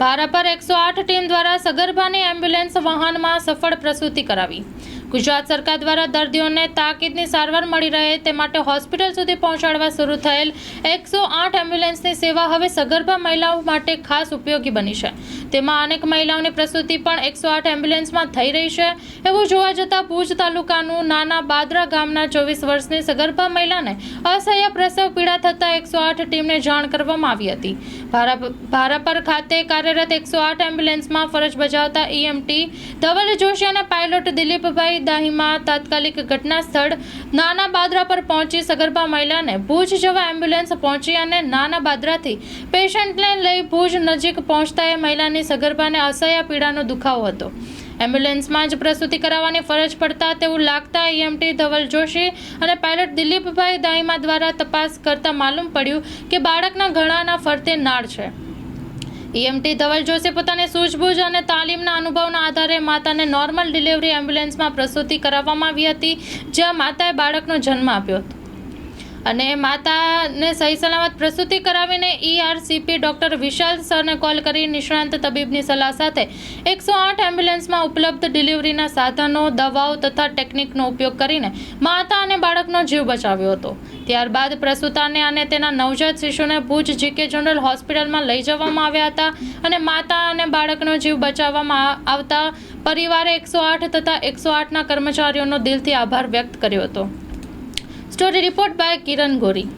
ભારા પર એકસો આઠ ટીમ દ્વારા સગર્ભાની એમ્બ્યુલન્સ વાહનમાં સફળ પ્રસૂતિ કરાવી. ગુજરાત સરકાર દ્વારા દર્દીઓને તાકીદની સારવાર મળી રહે તે માટે હોસ્પિટલ સુધી પહોંચાડવા શરૂ થયેલ એકસો આઠ એમ્બ્યુલન્સની સેવા હવે સગર્ભા મહિલાઓ માટે ખાસ ઉપયોગી બની છે. તેમાં અનેક મહિલાઓની પ્રસૂતિ પણ એકસો આઠ એમ્બ્યુલન્સમાં થઈ રહી છે. એવું જોવા જતાં ભુજ તાલુકાનું નાના બાદરા ગામના ચોવીસ વર્ષની સગર્ભા મહિલાને અસહ્ય પ્રસવ પીડા થતાં એકસો આઠ ટીમને જાણ કરવામાં આવી હતી. ભારા ભારાપર ખાતે કાર્યરત એકસો આઠ એમ્બ્યુલન્સમાં ફરજ બજાવતા ઈએમટી ધવલ જોશી અને પાયલોટ દિલીપભાઈ દાહીમા તાત્કાલિક ઘટના સ્થળ નાના બાદરા પર પહોંચી સગર્ભા મહિલાને ભુજ જવા એમ્બ્યુલન્સ પહોંચી અને નાના બાદરાથી પેશન્ટને લઈ ભુજ નજીક પહોંચતા એ મહિલાની સગર્ભાને અસહ્ય પીડાનો દુખાવો હતો. એમ્બ્યુલન્સમાં જ પ્રસૂતિ કરાવવાની ફરજ પડતા તેવું લાગતા ઈએમટી ધવલ જોશી અને પાયલટ દિલીપભાઈ દાઈમા દ્વારા તપાસ કરતા માલુમ પડ્યું કે બાળકના ગળાના ફરતે નાળ છે. ઈએમટી ધવલ જોશી પોતાની સૂઝબૂઝ અને તાલીમના અનુભવના આધારે માતાને નોર્મલ ડિલિવરી એમ્બ્યુલન્સમાં પ્રસૂતિ કરાવવામાં આવી હતી, જ્યાં માતાએ બાળકનો જન્મ આપ્યો હતો. અને માતાને સહી સલામત પ્રસૂતિ કરાવીને ઈઆરસીપી ડૉક્ટર વિશાલ સરને કોલ કરી નિષ્ણાંત તબીબની સલાહ સાથે એકસો આઠ એમ્બ્યુલન્સમાં ઉપલબ્ધ ડિલિવરીના સાધનો, દવાઓ તથા ટેકનિકનો ઉપયોગ કરીને માતા અને બાળકનો જીવ બચાવ્યો હતો. ત્યારબાદ પ્રસૂતાને અને તેના નવજાત શિશુને ભુજ જીકે જનરલ હોસ્પિટલમાં લઈ જવામાં આવ્યા હતા અને માતા અને બાળકનો જીવ બચાવવામાં આવતા પરિવારે એકસો આઠ તથા એકસો આઠના કર્મચારીઓનો દિલથી આભાર વ્યક્ત કર્યો હતો. Story report by Kiran Gori.